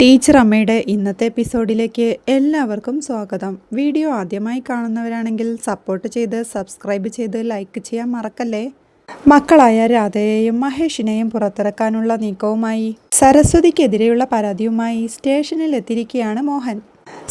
Teacher അമ്മയുടെ ഇന്നത്തെ എപ്പിസോഡിലേക്ക് എല്ലാവർക്കും സ്വാഗതം. വീഡിയോ ആദ്യമായി കാണുന്നവരാണെങ്കിൽ സപ്പോർട്ട് ചെയ്ത് സബ്സ്ക്രൈബ് ചെയ്ത് ലൈക്ക് ചെയ്യാൻ മറക്കല്ലേ? മക്കളായ രാധയെയും മഹേഷിനെയും പുറത്തിറക്കാനുള്ള നീക്കവുമായി സരസ്വതിക്കെതിരെയുള്ള പരാതിയുമായി സ്റ്റേഷനിൽ എത്തിയിരിക്കുകയാണ് മോഹൻ.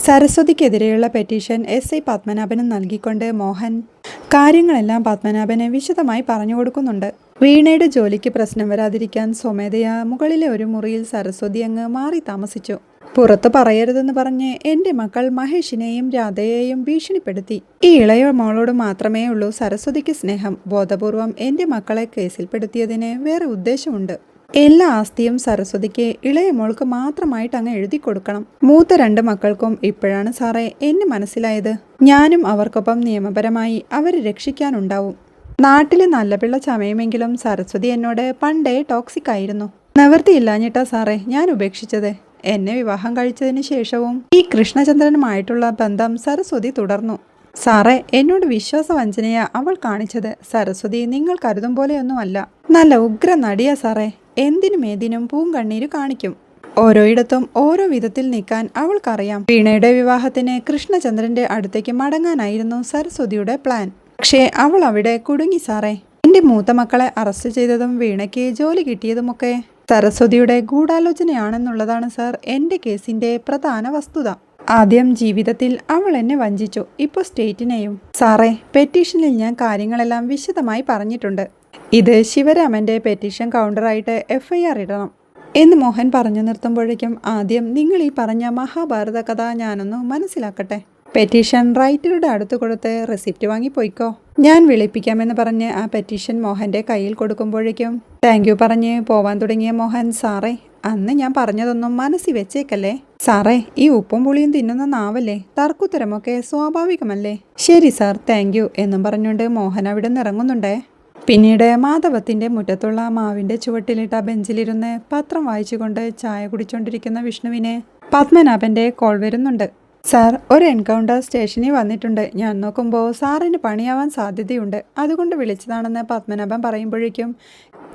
സരസ്വതിക്കെതിരെയുള്ള പെറ്റീഷൻ എസ് ഐ പത്മനാഭന് നൽകിക്കൊണ്ട് മോഹൻ. കാര്യങ്ങളെല്ലാം പത്മനാഭന് വിശദമായി പറഞ്ഞു കൊടുക്കുന്നുണ്ട്. വീണയുടെ ജോലിക്ക് പ്രശ്നം വരാതിരിക്കാൻ സ്വമേധയാ മുകളിലെ ഒരു മുറിയിൽ സരസ്വതി അങ്ങ് മാറി താമസിച്ചു. പുറത്ത് പറയരുതെന്ന് പറഞ്ഞ് എന്റെ മക്കൾ മഹേഷിനെയും രാധയെയും ഭീഷണിപ്പെടുത്തി. ഈ ഇളയ മോളോട് മാത്രമേ ഉള്ളൂ സരസ്വതിക്ക് സ്നേഹം. ബോധപൂർവം എന്റെ മക്കളെ കേസിൽപ്പെടുത്തിയതിന് വേറെ ഉദ്ദേശമുണ്ട്. എല്ലാ ആസ്തിയും സരസ്വതിക്ക് ഇളയ മോൾക്ക് മാത്രമായിട്ട് അങ്ങ് എഴുതി കൊടുക്കണം. മൂത്ത രണ്ട് മക്കൾക്കും ഇപ്പോഴാണ് സാറേ എന്നെ മനസ്സിലായത്. ഞാനും അവർക്കൊപ്പം നിയമപരമായി അവരെ രക്ഷിക്കാനുണ്ടാവും. നാട്ടിലെ നല്ല പിള്ള ചമയുമെങ്കിലും സരസ്വതി എന്നോട് പണ്ടേ ടോക്സിക് ആയിരുന്നു. നിവൃത്തിയില്ലാഞ്ഞിട്ടാ സാറേ ഞാൻ ഉപേക്ഷിച്ചത്. എന്നെ വിവാഹം കഴിച്ചതിന് ശേഷവും ഈ കൃഷ്ണചന്ദ്രനുമായിട്ടുള്ള ബന്ധം സരസ്വതി തുടർന്നു. സാറേ എന്നോട് വിശ്വാസവഞ്ചനയാ അവൾ കാണിച്ചത്. സരസ്വതി നിങ്ങൾ കരുതും പോലെയൊന്നുമല്ല. നല്ല ഉഗ്ര നടിയാ സാറേ. എന്തിനും ഏതിനും പൂങ്കണ്ണീര് കാണിക്കും. ഓരോയിടത്തും ഓരോ വിധത്തിൽ നിൽക്കാൻ അവൾക്കറിയാം. വീണയുടെ വിവാഹത്തിന് കൃഷ്ണചന്ദ്രന്റെ അടുത്തേക്ക് മടങ്ങാനായിരുന്നു സരസ്വതിയുടെ പ്ലാൻ. പക്ഷേ അവൾ അവിടെ കുടുങ്ങി സാറേ. എന്റെ മൂത്ത മക്കളെ അറസ്റ്റ് ചെയ്തതും വീണയ്ക്ക് ജോലി കിട്ടിയതുമൊക്കെ സരസ്വതിയുടെ ഗൂഢാലോചനയാണെന്നുള്ളതാണ് സാർ എന്റെ കേസിന്റെ പ്രധാന വസ്തുത. ആദ്യം ജീവിതത്തിൽ അവൾ എന്നെ വഞ്ചിച്ചു ഇപ്പോൾ സ്റ്റേറ്റിനെയും. സാറേ പെറ്റീഷനിൽ ഞാൻ കാര്യങ്ങളെല്ലാം വിശദമായി പറഞ്ഞിട്ടുണ്ട്. ഇത് ശിവരാമന്റെ പെറ്റീഷൻ കൗണ്ടറായിട്ട് എഫ് ഐ ആർ ഇടണം. എന്ന് മോഹൻ പറഞ്ഞു നിർത്തുമ്പോഴേക്കും ആദ്യം നിങ്ങൾ ഈ പറഞ്ഞ മഹാഭാരത കഥ ഞാനൊന്ന് മനസ്സിലാക്കട്ടെ. പെറ്റീഷൻ റൈറ്ററുടെ അടുത്ത് കൊടുത്ത് റെസിപ്റ്റ് വാങ്ങി പോയിക്കോ. ഞാൻ വിളിപ്പിക്കാമെന്ന് പറഞ്ഞ് ആ പെറ്റീഷൻ മോഹന്റെ കയ്യിൽ കൊടുക്കുമ്പോഴേക്കും താങ്ക് യു പറഞ്ഞ് പോവാൻ തുടങ്ങിയ മോഹൻ സാറേ അന്ന് ഞാൻ പറഞ്ഞതൊന്നും മനസ്സിൽ വെച്ചേക്കല്ലേ? സാറേ ഈ ഉപ്പും പുളിയും തിന്നുന്ന നാവല്ലേ? തർക്കുത്തരമൊക്കെ സ്വാഭാവികമല്ലേ? ശരി സാർ താങ്ക് എന്നും പറഞ്ഞുകൊണ്ട് മോഹൻ അവിടെ നിന്ന് ഇറങ്ങുന്നുണ്ടേ. പിന്നീട് മാധവത്തിന്റെ മുറ്റത്തുള്ള മാവിന്റെ ചുവട്ടിലിട്ട ബെഞ്ചിലിരുന്ന് പത്രം വായിച്ചുകൊണ്ട് ചായ കുടിച്ചുകൊണ്ടിരിക്കുന്ന വിഷ്ണുവിന് പത്മനാഭന്റെ കോൾ വരുന്നുണ്ട്. സാർ ഒരു എൻകൗണ്ടർ സ്റ്റേഷനിൽ വന്നിട്ടുണ്ട്. ഞാൻ നോക്കുമ്പോൾ സാറിന് പണിയാവാൻ സാധ്യതയുണ്ട്. അതുകൊണ്ട് വിളിച്ചതാണെന്ന് പത്മനാഭൻ പറയുമ്പോഴേക്കും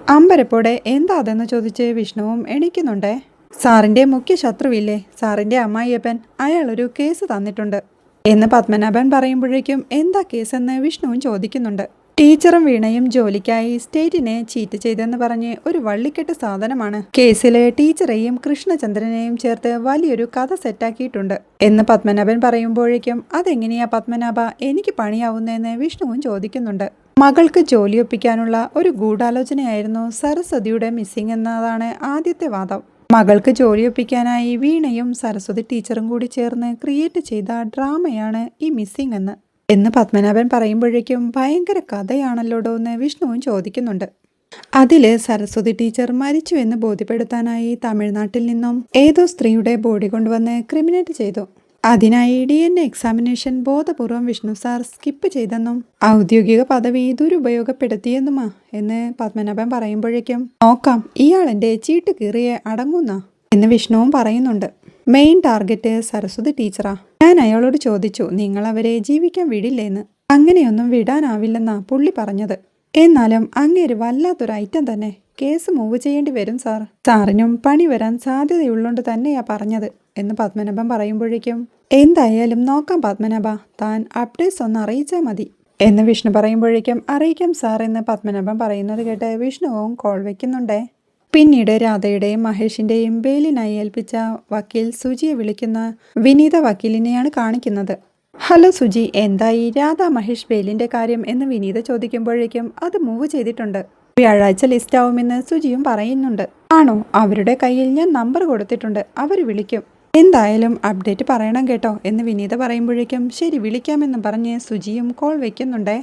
അമ്പരപ്പോടെ എന്താ അതെന്ന് ചോദിച്ച് വിഷ്ണുവും എണീക്കുന്നുണ്ടേ. സാറിന്റെ മുഖ്യ ശത്രുവില്ലേ? സാറിന്റെ അമ്മായിയപ്പൻ അയാളൊരു കേസ് തന്നിട്ടുണ്ട് എന്ന് പത്മനാഭൻ പറയുമ്പോഴേക്കും എന്താ കേസെന്ന്? വിഷ്ണുവും ചോദിക്കുന്നുണ്ട്. ടീച്ചറും വീണയും ജോലിക്കായി സ്റ്റേറ്റിനെ ചീറ്റ് ചെയ്തെന്ന് പറഞ്ഞ് ഒരു വള്ളിക്കെട്ട് സാധനമാണ്. കേസിലെ ടീച്ചറെയും കൃഷ്ണചന്ദ്രനെയും ചേർത്ത് വലിയൊരു കഥ സെറ്റാക്കിയിട്ടുണ്ട്. എന്ന് പത്മനാഭൻ പറയുമ്പോഴേക്കും അതെങ്ങനെയാ പത്മനാഭ? എനിക്ക് പണിയാവുന്നതെന്ന് വിഷ്ണുവും ചോദിക്കുന്നുണ്ട്. മകൾക്ക് ജോലി ഒപ്പിക്കാനുള്ള ഒരു ഗൂഢാലോചനയായിരുന്നു സരസ്വതിയുടെ മിസ്സിംഗ് എന്നതാണ് ആദ്യത്തെ വാദം. മകൾക്ക് ജോലി ഒപ്പിക്കാനായി വീണയും സരസ്വതി ടീച്ചറും കൂടി ചേർന്ന് ക്രിയേറ്റ് ചെയ്ത ഡ്രാമയാണ് ഈ മിസ്സിംഗ് എന്ന്. എന്ന് പത്മനാഭൻ പറയുമ്പോഴേക്കും ഭയങ്കര കഥയാണല്ലോടോ എന്ന് വിഷ്ണുവും ചോദിക്കുന്നുണ്ട്. അതിൽ സരസ്വതി ടീച്ചർ മരിച്ചു എന്ന് ബോധ്യപ്പെടുത്താനായി തമിഴ്നാട്ടിൽ നിന്നും ഏതോ സ്ത്രീയുടെ ബോഡി കൊണ്ടുവന്ന് ക്രിമിനേറ്റ് ചെയ്തു. അതിനായി ഡി എൻ എക്സാമിനേഷൻ ബോധപൂർവം വിഷ്ണു സാർ സ്കിപ്പ് ചെയ്തെന്നും ഔദ്യോഗിക പദവി ദുരുപയോഗപ്പെടുത്തിയെന്നുമാ എന്ന് പത്മനാഭൻ പറയുമ്പോഴേക്കും നോക്കാം ഇയാൾ എന്റെ ചീട്ട് കീറിയെ അടങ്ങുന്ന എന്ന് വിഷ്ണുവും പറയുന്നുണ്ട്. മെയിൻ ടാർഗറ്റ് സരസ്വതി ടീച്ചറാ ഞാൻ അയാളോട് ചോദിച്ചു നിങ്ങൾ അവരെ ജീവിക്കാൻ വിടില്ലേന്ന്? അങ്ങനെയൊന്നും വിടാനാവില്ലെന്നാ പുള്ളി പറഞ്ഞത്. എന്നാലും അങ്ങേര് വല്ലാത്തൊരു ഐറ്റം തന്നെ. കേസ് മൂവ് ചെയ്യേണ്ടി വരും സാർ സാറിനും പണി വരാൻ സാധ്യതയുള്ളോണ്ട് തന്നെയാ പറഞ്ഞത് എന്ന് പത്മനാഭൻ പറയുമ്പോഴേക്കും എന്തായാലും നോക്കാം പത്മനാഭ. താൻ അപ്ഡേറ്റ്സ് ഒന്ന് അറിയിച്ചാൽ മതി. എന്ന് വിഷ്ണു പറയുമ്പോഴേക്കും അറിയിക്കാം സാർ എന്ന് പത്മനാഭൻ പറയുന്നത് കേട്ട് വിഷ്ണുവും കോൾ വെക്കുന്നുണ്ടേ. പിന്നീട് രാധയുടെയും മഹേഷിന്റെയും ബെയിലിനായി ഏൽപ്പിച്ച വക്കീൽ സുജിയെ വിളിക്കുന്ന വിനീത വക്കീലിനെയാണ് കാണിക്കുന്നത്. ഹലോ സുജി എന്തായി? രാധ മഹേഷ് ബെയിലിന്റെ കാര്യം എന്ന് വിനീത ചോദിക്കുമ്പോഴേക്കും അത് മൂവ് ചെയ്തിട്ടുണ്ട്. വ്യാഴാഴ്ച ലിസ്റ്റ് ആവുമെന്ന് സുജിയും പറയുന്നുണ്ട്. ആണോ? അവരുടെ കയ്യിൽ ഞാൻ നമ്പർ കൊടുത്തിട്ടുണ്ട്. അവർ വിളിക്കും. എന്തായാലും അപ്ഡേറ്റ് പറയണം കേട്ടോ എന്ന് വിനീത പറയുമ്പോഴേക്കും ശരി വിളിക്കാമെന്ന് പറഞ്ഞ് സുജിയും കോൾ വെക്കുന്നുണ്ടേ.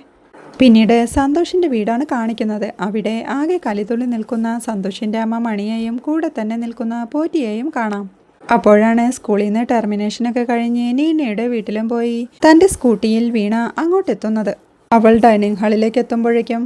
പിന്നീട് സന്തോഷിന്റെ വീടാണ് കാണിക്കുന്നത്. അവിടെ ആകെ കലിതുള്ളി നിൽക്കുന്ന സന്തോഷിന്റെ അമ്മ മണിയെയും കൂടെ തന്നെ നിൽക്കുന്ന പോറ്റിയെയും കാണാം. അപ്പോഴാണ് സ്കൂളിൽ നിന്ന് ടെർമിനേഷനൊക്കെ കഴിഞ്ഞ് നീനയുടെ വീട്ടിലും പോയി തന്റെ സ്കൂട്ടിയിൽ വീണ അങ്ങോട്ടെത്തുന്നത്. അവൾ ഡൈനിങ് ഹാളിലേക്ക് എത്തുമ്പോഴേക്കും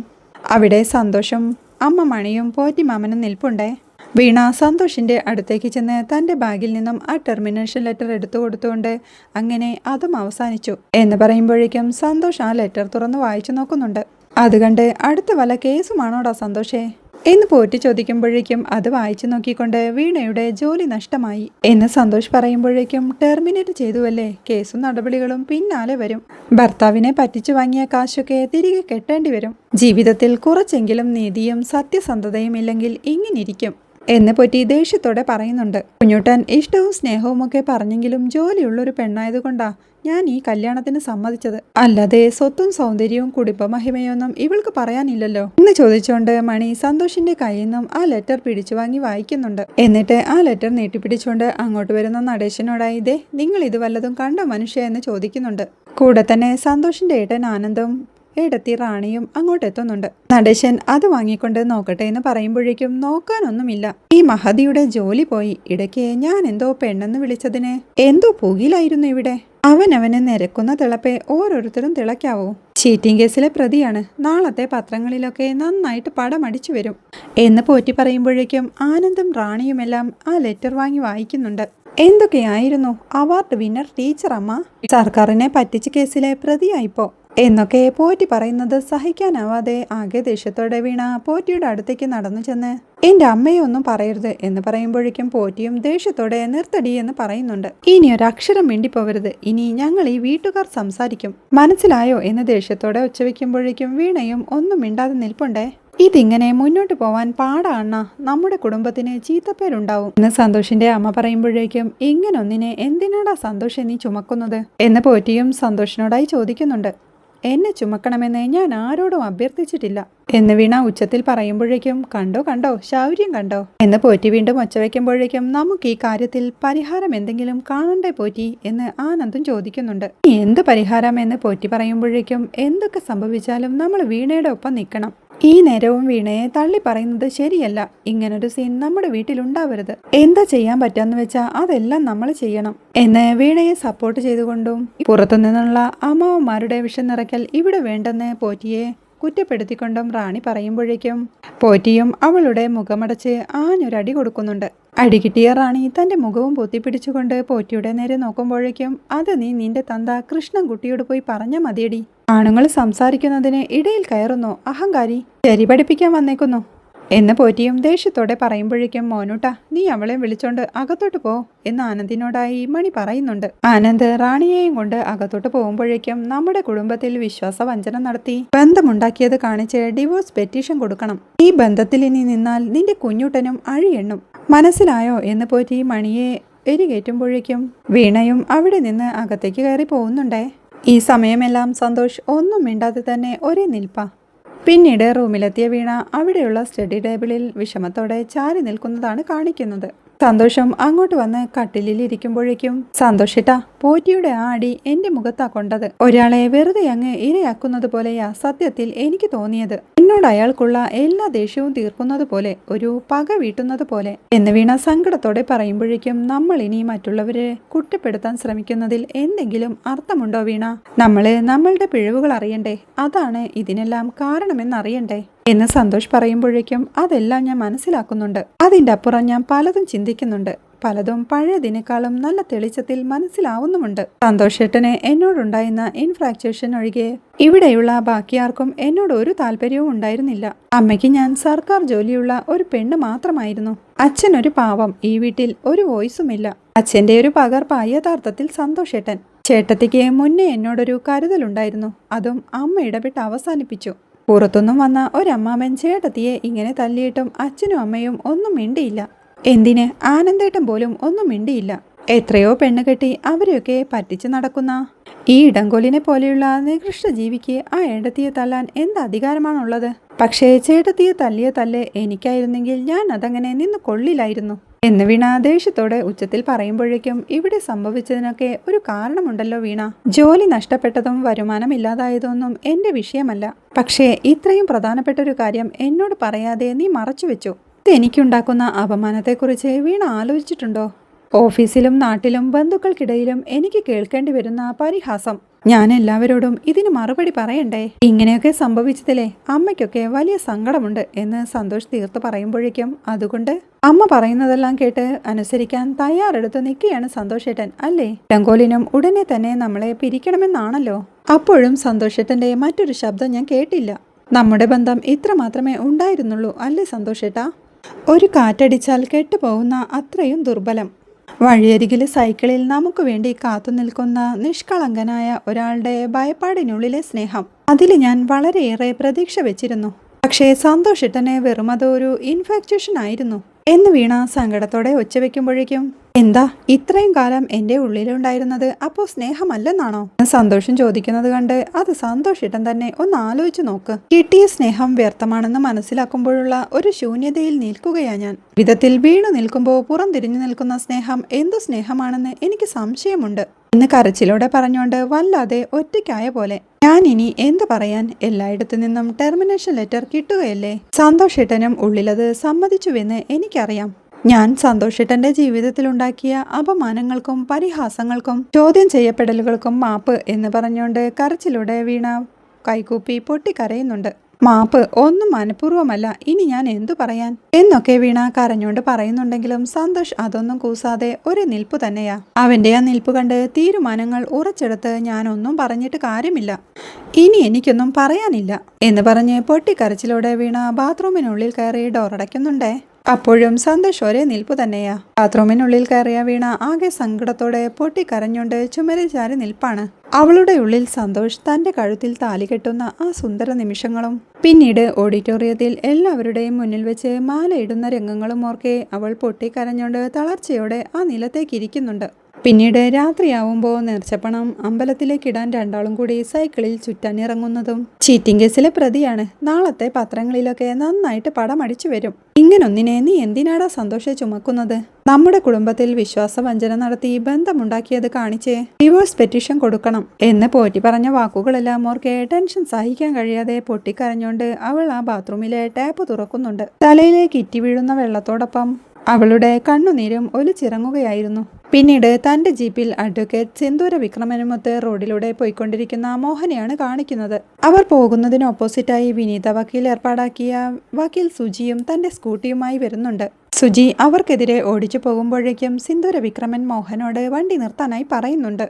അവിടെ സന്തോഷം അമ്മ മണിയും പോറ്റി മാമനും നിൽപ്പുണ്ടേ? വീണ സന്തോഷിന്റെ അടുത്തേക്ക് ചെന്ന് തന്റെ ബാഗിൽ നിന്നും ആ ടെർമിനേഷൻ ലെറ്റർ എടുത്തു കൊടുത്തുകൊണ്ട് അങ്ങനെ അതും അവസാനിച്ചു എന്ന് പറയുമ്പോഴേക്കും സന്തോഷ് ആ ലെറ്റർ തുറന്ന് വായിച്ചു നോക്കുന്നുണ്ട്. അത് കണ്ട് അടുത്ത വല കേസുമാണോടാ സന്തോഷേ? എന്ന് പോറ്റി ചോദിക്കുമ്പോഴേക്കും അത് വായിച്ചു നോക്കിക്കൊണ്ട് വീണയുടെ ജോലി നഷ്ടമായി എന്ന് സന്തോഷ് പറയുമ്പോഴേക്കും ടെർമിനേറ്റ് ചെയ്തുവല്ലേ? കേസും നടപടികളും പിന്നാലെ വരും. ഭർത്താവിനെ പറ്റിച്ചു വാങ്ങിയ കാശൊക്കെ തിരികെ കെട്ടേണ്ടി വരും. ജീവിതത്തിൽ കുറച്ചെങ്കിലും നീതിയും സത്യസന്ധതയും ഇല്ലെങ്കിൽ ഇങ്ങനിരിക്കും എന്നെ പറ്റി ദേഷ്യത്തോടെ പറയുന്നുണ്ട്. കുഞ്ഞുട്ടൻ ഇഷ്ടവും സ്നേഹവും ഒക്കെ പറഞ്ഞെങ്കിലും ജോലിയുള്ളൊരു പെണ്ണായതുകൊണ്ടാ ഞാൻ ഈ കല്യാണത്തിന് സമ്മതിച്ചത്. അല്ലാതെ സ്വത്തും സൗന്ദര്യവും കുടുംബമഹിമയൊന്നും ഇവൾക്ക് പറയാനില്ലല്ലോ. എന്ന് ചോദിച്ചുകൊണ്ട് മണി സന്തോഷിന്റെ കയ്യിൽ നിന്നും ആ ലെറ്റർ പിടിച്ചു വാങ്ങി വായിക്കുന്നുണ്ട്. എന്നിട്ട് ആ ലെറ്റർ നീട്ടിപ്പിടിച്ചുകൊണ്ട് അങ്ങോട്ട് വരുന്ന നടേശനോടായി ഇതേ നിങ്ങൾ ഇത് വല്ലതും കണ്ട മനുഷ്യ എന്ന് ചോദിക്കുന്നുണ്ട്. കൂടെ തന്നെ സന്തോഷിന്റെ ഏട്ടൻ ആനന്ദവും ഏടത്തി റാണിയും അങ്ങോട്ട് എത്തുന്നുണ്ട്. നടേശൻ അത് വാങ്ങിക്കൊണ്ട് നോക്കട്ടെ എന്ന് പറയുമ്പോഴേക്കും നോക്കാനൊന്നുമില്ല. ഈ മഹതിയുടെ ജോലി പോയി. ഇടയ്ക്ക് ഞാൻ എന്തോ പെണ്ണെന്ന് വിളിച്ചതിന് എന്തോ പുകിലായിരുന്നു ഇവിടെ. അവൻ അവനെ നിരക്കുന്ന തിളപ്പെ ഓരോരുത്തരും തിളയ്ക്കാവോ. ചീറ്റിംഗ് കേസിലെ പ്രതിയാണ്. നാളത്തെ പത്രങ്ങളിലൊക്കെ നന്നായിട്ട് പടമടിച്ചു വരും. എന്ന് പോറ്റി പറയുമ്പോഴേക്കും ആനന്ദും റാണിയുമെല്ലാം ആ ലെറ്റർ വാങ്ങി വായിക്കുന്നുണ്ട്. എന്തൊക്കെയായിരുന്നു? അവാർഡ് വിന്നർ ടീച്ചർ അമ്മ സർക്കാരിനെ പറ്റിച്ച കേസിലെ പ്രതിയായിപ്പോ. എന്നൊക്കെ പോറ്റി പറയുന്നത് സഹിക്കാനാവാതെ ആകെ ദേഷ്യത്തോടെ വീണ പോറ്റിയുടെ അടുത്തേക്ക് നടന്നു ചെന്ന് എന്റെ അമ്മയൊന്നും പറയരുത് എന്ന് പറയുമ്പോഴേക്കും പോറ്റിയും ദേഷ്യത്തോടെ നിർത്തടി എന്ന് പറയുന്നുണ്ട്. ഇനി ഒരു അക്ഷരം മിണ്ടിപ്പോവരുത്. ഇനി ഞങ്ങൾ ഈ വീട്ടുകാർ സംസാരിക്കും. മനസ്സിലായോ? എന്ന് ദേഷ്യത്തോടെ ഉച്ചവെക്കുമ്പോഴേക്കും വീണയും ഒന്നും മിണ്ടാതെ നിൽപ്പുണ്ടേ? ഇതിങ്ങനെ മുന്നോട്ട് പോവാൻ പാടാണ് നമ്മുടെ കുടുംബത്തിന് ചീത്തപ്പേരുണ്ടാവും. എന്ന് സന്തോഷിന്റെ അമ്മ പറയുമ്പോഴേക്കും ഇങ്ങനൊന്നിനെ എന്തിനാടാ സന്തോഷം നീ ചുമക്കുന്നത്? എന്ന് പോറ്റിയും സന്തോഷിനോടായി ചോദിക്കുന്നുണ്ട്. എന്നെ ചുമക്കണമെന്നേ ഞാൻ ആരോടും അഭ്യർത്ഥിച്ചിട്ടില്ല. എന്ന് വീണ ഉച്ചത്തിൽ പറയുമ്പോഴേക്കും കണ്ടോ കണ്ടോ ശൗര്യം കണ്ടോ? എന്ന് പോറ്റി വീണ്ടും ഒച്ച വയ്ക്കുമ്പോഴേക്കും നമുക്ക് ഈ കാര്യത്തിൽ പരിഹാരം എന്തെങ്കിലും കാണണ്ടേ പോറ്റി? എന്ന് ആനന്ദും ചോദിക്കുന്നുണ്ട്. എന്ത് പരിഹാരം? എന്ന് പോറ്റി പറയുമ്പോഴേക്കും എന്തൊക്കെ സംഭവിച്ചാലും നമ്മൾ വീണയുടെ ഒപ്പം നിൽക്കണം. ഈ നേരവും വീണയെ തള്ളി പറയുന്നത് ശരിയല്ല. ഇങ്ങനൊരു സീൻ നമ്മുടെ വീട്ടിലുണ്ടാവരുത് എന്താ ചെയ്യാൻ പറ്റാന്ന് വെച്ചാൽ അതെല്ലാം നമ്മൾ ചെയ്യണം. എന്ന് വീണയെ സപ്പോർട്ട് ചെയ്തുകൊണ്ടും പുറത്തു നിന്നുള്ള അമ്മാവന്മാരുടെ വിഷം നിറയ്ക്കൽ ഇവിടെ വേണ്ടെന്ന് പോറ്റിയെ കുറ്റപ്പെടുത്തിക്കൊണ്ടും റാണി പറയുമ്പോഴേക്കും പോറ്റിയും അവളുടെ മുഖമടച്ച് ആഞ്ഞൊരടി കൊടുക്കുന്നുണ്ട്. അടി കിട്ടിയ റാണി തന്റെ മുഖവും പൊത്തിപ്പിടിച്ചുകൊണ്ട് പോറ്റിയുടെ നേരെ നോക്കുമ്പോഴേക്കും അത് നീ നിന്റെ തന്ത കൃഷ്ണൻകുട്ടിയോട് പോയി പറഞ്ഞ മതിയടി. ആണുങ്ങൾ സംസാരിക്കുന്നതിന് ഇടയിൽ കയറുന്നു. അഹങ്കാരി ശരി പഠിപ്പിക്കാൻ വന്നേക്കുന്നു. എന്ന് പോറ്റിയും ദേഷ്യത്തോടെ പറയുമ്പോഴേക്കും മോനൂട്ട നീ അവളെ വിളിച്ചോണ്ട് അകത്തോട്ട് പോ എന്ന് ആനന്ദിനോടായി മണി പറയുന്നുണ്ട്. ആനന്ദ് റാണിയെയും കൊണ്ട് അകത്തോട്ട് പോകുമ്പോഴേക്കും നമ്മുടെ കുടുംബത്തിൽ വിശ്വാസവഞ്ചന നടത്തി ബന്ധമുണ്ടാക്കിയത് കാണിച്ച് ഡിവോഴ്സ് പെറ്റീഷൻ കൊടുക്കണം. ഈ ബന്ധത്തിൽ ഇനി നിന്നാൽ നിന്റെ കുഞ്ഞുട്ടനും അഴിയെണ്ണും. മനസ്സിലായോ? എന്ന് പോറ്റി മണിയെ എരികേറ്റുമ്പോഴേക്കും വീണയും അവിടെ നിന്ന് അകത്തേക്ക് കയറി പോകുന്നുണ്ടേ. ഈ സമയമെല്ലാം സന്തോഷ് ഒന്നും മിണ്ടാതെ തന്നെ ഒരേ നിൽപ്പ. പിന്നീട് റൂമിലെത്തിയ വീണ അവിടെയുള്ള സ്റ്റഡി ടേബിളിൽ വിഷമത്തോടെ ചാരി നിൽക്കുന്നതാണ് കാണിക്കുന്നത്. സന്തോഷം അങ്ങോട്ട് വന്ന് കട്ടിലിൽ ഇരിക്കുമ്പോഴേക്കും സന്തോഷിട്ടാ പോറ്റിയുടെ ആടി എന്റെ മുഖത്താ കൊണ്ടത്. ഒരാളെ വെറുതെ അങ്ങ് ഇരയാക്കുന്നത് പോലെയാ സത്യത്തിൽ എനിക്ക് തോന്നിയത്. എന്നോട് അയാൾക്കുള്ള എല്ലാ ദേഷ്യവും തീർക്കുന്നത് പോലെ ഒരു പക വീട്ടുന്നത് പോലെ. എന്ന് വീണ സങ്കടത്തോടെ പറയുമ്പോഴേക്കും നമ്മൾ ഇനി മറ്റുള്ളവരെ കുറ്റപ്പെടുത്താൻ ശ്രമിക്കുന്നതിൽ എന്തെങ്കിലും അർത്ഥമുണ്ടോ വീണ? നമ്മൾ നമ്മളുടെ പിഴവുകൾ അറിയണ്ടേ അതാണ് ഇതിനെല്ലാം കാരണമെന്നറിയണ്ടേ? എന്ന് സന്തോഷ് പറയുമ്പോഴേക്കും അതെല്ലാം ഞാൻ മനസ്സിലാക്കുന്നുണ്ട്. അതിന്റെ അപ്പുറം ഞാൻ പലതും ചിന്തിക്കുന്നുണ്ട്. പലതും പഴയതിനേക്കാളും നല്ല തെളിച്ചത്തിൽ മനസ്സിലാവുന്നുമുണ്ട്. സന്തോഷേട്ടന് എന്നോടുണ്ടായിരുന്ന ഇൻഫ്രാക്ചേഷൻ ഒഴികെ ഇവിടെയുള്ള ബാക്കിയാർക്കും എന്നോട് ഒരു താല്പര്യവും ഉണ്ടായിരുന്നില്ല. അമ്മയ്ക്ക് ഞാൻ സർക്കാർ ജോലിയുള്ള ഒരു പെണ്ണ് മാത്രമായിരുന്നു. അച്ഛൻ ഒരു പാവം ഈ വീട്ടിൽ ഒരു വോയിസുമില്ല അച്ഛന്റെ ഒരു പകർപ്പായ യഥാർത്ഥത്തിൽ സന്തോഷേട്ടൻ ചേട്ടത്തിക്ക് മുന്നേ എന്നോടൊരു കരുതലുണ്ടായിരുന്നു. അതും അമ്മ ഇടപെട്ട് അവസാനിപ്പിച്ചു. പുറത്തുനിന്നും വന്ന ഒരമ്മാമൻ ചേട്ടത്തിയെ ഇങ്ങനെ തല്ലിയിട്ടും അച്ഛനും അമ്മയും ഒന്നും മിണ്ടിയില്ല. എന്തിന്? ആനന്ദേട്ടൻ പോലും ഒന്നും മിണ്ടിയില്ല. എത്രയോ പെണ്ണ് കെട്ടി അവരെയൊക്കെ പറ്റിച്ചു നടക്കുന്ന ഈ ഇടങ്കോലിനെ പോലെയുള്ള നികൃഷ്ട ജീവിക്ക് ആ ഏടത്തിയെ തല്ലാൻ എന്ത് അധികാരമാണുള്ളത്? പക്ഷേ ചേട്ടത്തിയെ തല്ലിയ തല്ലേ എനിക്കായിരുന്നെങ്കിൽ ഞാൻ അതങ്ങനെ നിന്ന് കൊള്ളില്ലായിരുന്നു. എന്ന് വീണ ദേഷ്യത്തോടെ ഉച്ചത്തിൽ പറയുമ്പോഴേക്കും ഇവിടെ സംഭവിച്ചതിനൊക്കെ ഒരു കാരണമുണ്ടല്ലോ വീണ. ജോലി നഷ്ടപ്പെട്ടതും വരുമാനമില്ലാതായതൊന്നും എന്റെ വിഷയമല്ല. പക്ഷേ ഇത്രയും പ്രധാനപ്പെട്ട ഒരു കാര്യം എന്നോട് പറയാതെ നീ മറച്ചുവെച്ചു ഇത് എനിക്കുണ്ടാക്കുന്ന അപമാനത്തെക്കുറിച്ച് വീണ ആലോചിച്ചിട്ടുണ്ടോ? ഓഫീസിലും നാട്ടിലും ബന്ധുക്കൾക്കിടയിലും എനിക്ക് കേൾക്കേണ്ടി വരുന്ന പരിഹാസം. ഞാൻ എല്ലാവരോടും ഇതിന് മറുപടി പറയണ്ടേ? ഇങ്ങനെയൊക്കെ സംഭവിച്ചതിലെ അമ്മയ്ക്കൊക്കെ വലിയ സങ്കടമുണ്ട് എന്ന് സന്തോഷ് തീർത്ത് പറയുമ്പോഴേക്കും അതുകൊണ്ട് അമ്മ പറയുന്നതെല്ലാം കേട്ട് അനുസരിക്കാൻ തയ്യാറെടുത്ത് നിൽക്കുകയാണ് സന്തോഷേട്ടൻ അല്ലേ? രംഗോലിനും ഉടനെ തന്നെ നമ്മളെ പിരിക്കണമെന്നാണല്ലോ. അപ്പോഴും സന്തോഷേട്ടന്റെ മറ്റൊരു ശബ്ദം ഞാൻ കേട്ടില്ല. നമ്മുടെ ബന്ധം ഇത്ര മാത്രമേ ഉണ്ടായിരുന്നുള്ളൂ അല്ലേ സന്തോഷേട്ടാ? ഒരു കാറ്റടിച്ചാൽ കെട്ടുപോകുന്ന അത്രയും ദുർബലം. വഴിയരികിൽ സൈക്കിളിൽ നമുക്ക് വേണ്ടി കാത്തു നിൽക്കുന്ന നിഷ്കളങ്കനായ ഒരാളുടെ ഭയപ്പാടിനുള്ളിലെ സ്നേഹം. അതിൽ ഞാൻ വളരെയേറെ പ്രതീക്ഷ വെച്ചിരുന്നു. പക്ഷേ സന്തോഷിട്ടനെ വെറും അതൊരു ഇൻഫാക്ച്വേഷൻ ആയിരുന്നു. എന്ന് വീണ സങ്കടത്തോടെ ഒച്ച വെക്കുമ്പോഴേക്കും എന്താ ഇത്രയും കാലം എന്റെ ഉള്ളിലുണ്ടായിരുന്നത് അപ്പോൾ സ്നേഹമല്ലെന്നാണോ? സന്തോഷം ചോദിക്കുന്നത് കണ്ട് അത് സന്തോഷിട്ടൻ തന്നെ ഒന്ന് ആലോചിച്ച് നോക്ക്. കിട്ടിയ സ്നേഹം വ്യർത്ഥമാണെന്ന് മനസ്സിലാക്കുമ്പോഴുള്ള ഒരു ശൂന്യതയിൽ നിൽക്കുകയാ ഞാൻ. വിധത്തിൽ വീണു നിൽക്കുമ്പോൾ പുറം തിരിഞ്ഞു നിൽക്കുന്ന സ്നേഹം എന്തു സ്നേഹമാണെന്ന് എനിക്ക് സംശയമുണ്ട്. ഇന്ന് കരച്ചിലോടെ പറഞ്ഞുകൊണ്ട് വല്ലാതെ ഒറ്റയ്ക്കായ പോലെ ഞാൻ ഇനി എന്ത് പറയാൻ? എല്ലായിടത്തു നിന്നും ടെർമിനേഷൻ ലെറ്റർ കിട്ടുകയല്ലേ? സന്തോഷേട്ടനും ഉള്ളിലത് സമ്മതിച്ചുവെന്ന് എനിക്കറിയാം. ഞാൻ സന്തോഷേട്ടന്റെ ജീവിതത്തിലുണ്ടാക്കിയ അപമാനങ്ങൾക്കും പരിഹാസങ്ങൾക്കും ചോദ്യം ചെയ്യപ്പെടലുകൾക്കും മാപ്പ് എന്ന് പറഞ്ഞുകൊണ്ട് കരച്ചിലൂടെ വീണ കൈകൂപ്പി പൊട്ടിക്കരയുന്നുണ്ട്. മാപ്പ് ഒന്നും മനഃപൂർവമല്ല. ഇനി ഞാൻ എന്തു പറയാൻ? എന്നൊക്കെ വീണ കരഞ്ഞുകൊണ്ട് പറയുന്നുണ്ടെങ്കിലും സന്തോഷ് അതൊന്നും കൂസാതെ ഒരു നിൽപ്പ് തന്നെയാ. അവന്റെ ആ നിൽപ്പ് കണ്ട് തീരുമാനങ്ങൾ ഉറച്ചെടുത്ത് ഞാനൊന്നും പറഞ്ഞിട്ട് കാര്യമില്ല. ഇനി എനിക്കൊന്നും പറയാനില്ല എന്ന് പറഞ്ഞ് പൊട്ടിക്കരച്ചിലൂടെ വീണ ബാത്റൂമിനുള്ളിൽ കയറി ഡോറടയ്ക്കുന്നുണ്ടേ. അപ്പോഴും സന്തോഷ് ഒരേ നിൽപ്പ് തന്നെയാ. ബാത്റൂമിനുള്ളിൽ കയറിയ വീണ ആകെ സങ്കടത്തോടെ പൊട്ടിക്കരഞ്ഞുകൊണ്ട് ചുമരിൽ ചാരി നിൽപ്പാണ്. അവളുടെ ഉള്ളിൽ സന്തോഷ് തന്റെ കഴുത്തിൽ താലി കെട്ടുന്ന ആ സുന്ദര നിമിഷങ്ങളും. പിന്നീട് ഓഡിറ്റോറിയത്തിൽ എല്ലാവരുടെയും മുന്നിൽ വെച്ച് മാലയിടുന്ന രംഗങ്ങളും ഓർക്കെ അവൾ പൊട്ടിക്കരഞ്ഞുകൊണ്ട് തളർച്ചയോടെ ആ നിലത്തേക്ക് ഇരിക്കുന്നുണ്ട്. പിന്നീട് രാത്രിയാവുമ്പോൾ നേർച്ചപ്പണം അമ്പലത്തിലേക്കിടാൻ രണ്ടാളും കൂടി സൈക്കിളിൽ ചുറ്റാനിറങ്ങുന്നതും ചീറ്റിംഗ് കേസിലെ പ്രതിയാണ്. നാളത്തെ പത്രങ്ങളിലൊക്കെ നന്നായിട്ട് പടം അടിച്ചു വരും. ഇങ്ങനൊന്നിനെ നീ എന്തിനാടാ സന്തോഷം ചുമക്കുന്നത്? നമ്മുടെ കുടുംബത്തിൽ വിശ്വാസവഞ്ചന നടത്തി ബന്ധമുണ്ടാക്കിയത് കാണിച്ച്. ഡിവോഴ്സ് പെറ്റീഷൻ കൊടുക്കണം എന്ന് പോറ്റി പറഞ്ഞ വാക്കുകളെല്ലാം ഓർക്കെ ടെൻഷൻ സഹിക്കാൻ കഴിയാതെ പൊട്ടിക്കരഞ്ഞുകൊണ്ട് അവൾ ആ ബാത്റൂമിലെ ടാപ്പ് തുറക്കുന്നുണ്ട്. തലയിലേക്ക് ഇറ്റി വീഴുന്ന വെള്ളത്തോടൊപ്പം അവളുടെ കണ്ണുനീരും ഒലിച്ചിറങ്ങുകയായിരുന്നു. പിന്നീട് തന്റെ ജീപ്പിൽ അഡ്വക്കേറ്റ് സിന്ദൂര വിക്രമനുമൊത്ത് റോഡിലൂടെ പോയിക്കൊണ്ടിരിക്കുന്ന മോഹനെയാണ് കാണിക്കുന്നത്. അവർ പോകുന്നതിന് ഓപ്പോസിറ്റായി വിനീത വക്കീൽ ഏർപ്പാടാക്കിയ വക്കീൽ സുജിയും തന്റെ സ്കൂട്ടിയുമായി വരുന്നുണ്ട്. സുജി അവർക്കെതിരെ ഓടിച്ചു പോകുമ്പോഴേക്കും സിന്ദൂര വിക്രമൻ മോഹനോട് വണ്ടി നിർത്താനായി പറയുന്നുണ്ട്.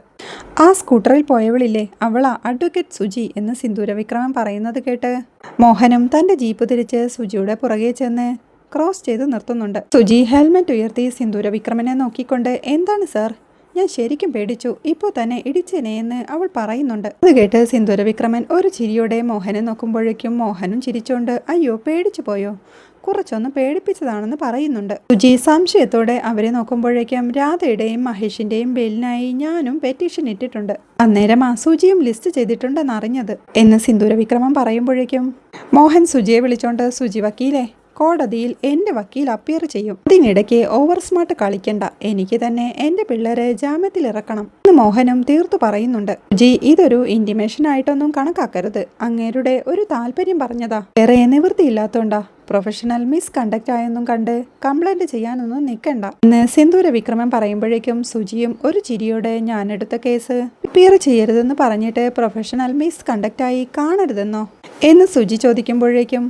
ആ സ്കൂട്ടറിൽ പോയവളില്ലേ അവളാ അഡ്വക്കേറ്റ് സുജി എന്ന് സിന്ദൂര വിക്രമൻ പറയുന്നത് കേട്ട് മോഹനും തന്റെ ജീപ്പ് തിരിച്ച് സുജിയുടെ പുറകെ ചെന്ന് ക്രോസ് ചെയ്ത് നിർത്തുന്നുണ്ട്. സുജി ഹെൽമെറ്റ് ഉയർത്തി സിന്ദൂര വിക്രമനെ നോക്കിക്കൊണ്ട് എന്താണ് സർ? ഞാൻ ശരിക്കും പേടിച്ചു. ഇപ്പോൾ തന്നെ ഇടിച്ചേനെ എന്ന് അവൾ പറയുന്നുണ്ട്. അത് കേട്ട് സിന്ദൂര വിക്രമൻ ഒരു ചിരിയോടെ മോഹനെ നോക്കുമ്പോഴേക്കും മോഹനും ചിരിച്ചുകൊണ്ട് അയ്യോ പേടിച്ചു പോയോ? കുറച്ചൊന്ന് പേടിപ്പിച്ചതാണെന്ന് പറയുന്നുണ്ട്. സുജി സംശയത്തോടെ അവരെ നോക്കുമ്പോഴേക്കും രാധയുടെയും മഹേഷിന്റെയും ബെല്ലിനായി ഞാനും പെറ്റീഷൻ ഇട്ടിട്ടുണ്ട്. അന്നേരം ആ സുജിയും ലിസ്റ്റ് ചെയ്തിട്ടുണ്ടെന്ന് അറിഞ്ഞത്. എന്ന് സിന്ദൂര വിക്രമം പറയുമ്പോഴേക്കും മോഹൻ സുജിയെ വിളിച്ചോണ്ട് സുജി വക്കീലേ കോടതിയിൽ എന്റെ വക്കീൽ അപ്പിയർ ചെയ്യും. അതിനിടയ്ക്ക് ഓവർ സ്മാർട്ട് കളിക്കണ്ട. എനിക്ക് തന്നെ എന്റെ പിള്ളേരെ ജാമ്യത്തിൽ ഇറക്കണം എന്ന് മോഹനും തീർത്തു പറയുന്നുണ്ട്. ജി ഇതൊരു ഇന്റിമേഷൻ ആയിട്ടൊന്നും കണക്കാക്കരുത്. അങ്ങേരുടെ ഒരു താല്പര്യം പറഞ്ഞതാ. വേറെ നിവൃത്തിയില്ലാത്തോണ്ടാ പ്രൊഫഷണൽ മിസ് കണ്ടക്ട് ആയെന്നും കണ്ട് കംപ്ലൈന്റ് ചെയ്യാനൊന്നും നിൽക്കണ്ട എന്ന് സിന്ദൂര വിക്രമൻ പറയുമ്പോഴേക്കും സുജിയും ഒരു ചിരിയോടെ ഞാനെടുത്ത കേസ് അപ്പീർ ചെയ്യരുതെന്ന് പറഞ്ഞിട്ട് പ്രൊഫഷണൽ മിസ് ആയി കാണരുതെന്നോ? എന്ന് സുജി ചോദിക്കുമ്പോഴേക്കും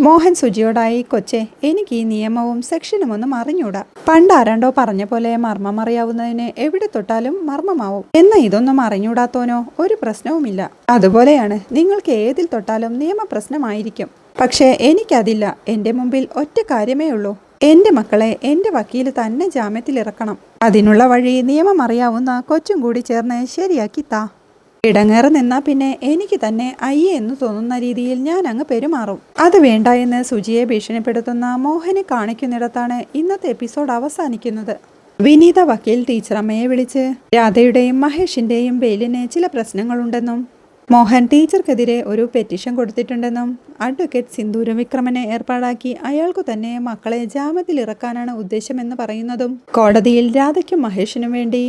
മോഹൻ സുജിയോടായി കൊച്ചെ എനിക്ക് ഈ നിയമവും സെക്ഷനും ഒന്നും അറിഞ്ഞൂടാ. പണ്ട് ആരാണ്ടോ പറഞ്ഞ പോലെ മർമ്മം അറിയാവുന്നതിന് എവിടെ തൊട്ടാലും മർമ്മമാവും. എന്ന ഇതൊന്നും അറിഞ്ഞൂടാത്തോനോ? ഒരു പ്രശ്നവുമില്ല. അതുപോലെയാണ് നിങ്ങൾക്ക് ഏതിൽ തൊട്ടാലും നിയമ പ്രശ്നമായിരിക്കും പക്ഷേ എനിക്കതില്ല. എന്റെ മുമ്പിൽ ഒറ്റ കാര്യമേ ഉള്ളൂ. എന്റെ മക്കളെ എന്റെ വക്കീൽ തന്നെ ജാമ്യത്തിൽ ഇറക്കണം അതിനുള്ള വഴി നിയമം അറിയാവുന്ന കൊച്ചും കൂടി ചേർന്ന് ശരിയാക്കി താ. ഇടങ്ങേറ് നിന്നാ പിന്നെ എനിക്ക് തന്നെ അയ്യേ എന്ന് തോന്നുന്ന രീതിയിൽ ഞാൻ അങ്ങ് പെരുമാറും. അത് വേണ്ട എന്ന് സുജിയെ ഭീഷണിപ്പെടുത്തുന്ന മോഹനെ കാണിക്കുന്നിടത്താണ് ഇന്നത്തെ എപ്പിസോഡ് അവസാനിക്കുന്നത്. വിനീത വക്കീൽ ടീച്ചറമ്മയെ വിളിച്ച് രാധയുടെയും മഹേഷിന്റെയും ബെയിലിന് ചില പ്രശ്നങ്ങളുണ്ടെന്നും മോഹൻ ടീച്ചർക്കെതിരെ ഒരു പെറ്റീഷൻ കൊടുത്തിട്ടുണ്ടെന്നും അഡ്വക്കേറ്റ് സിന്ദൂര വിക്രമനെ ഏർപ്പാടാക്കി അയാൾക്കു തന്നെ മക്കളെ ജാമ്യത്തിൽ ഇറക്കാനാണ് ഉദ്ദേശമെന്ന് പറയുന്നതും കോടതിയിൽ രാധയ്ക്കും മഹേഷിനും വേണ്ടി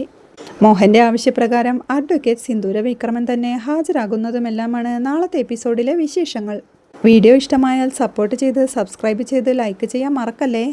മോഹന്റെ ആവശ്യപ്രകാരം അഡ്വക്കേറ്റ് സിന്ദൂര വിക്രമൻ തന്നെ ഹാജരാകുന്നതുമെല്ലാമാണ് നാളത്തെ എപ്പിസോഡിലെ വിശേഷങ്ങൾ. വീഡിയോ ഇഷ്ടമായാൽ സപ്പോർട്ട് ചെയ്ത് സബ്സ്ക്രൈബ് ചെയ്ത് ലൈക്ക് ചെയ്യാൻ മറക്കല്ലേ?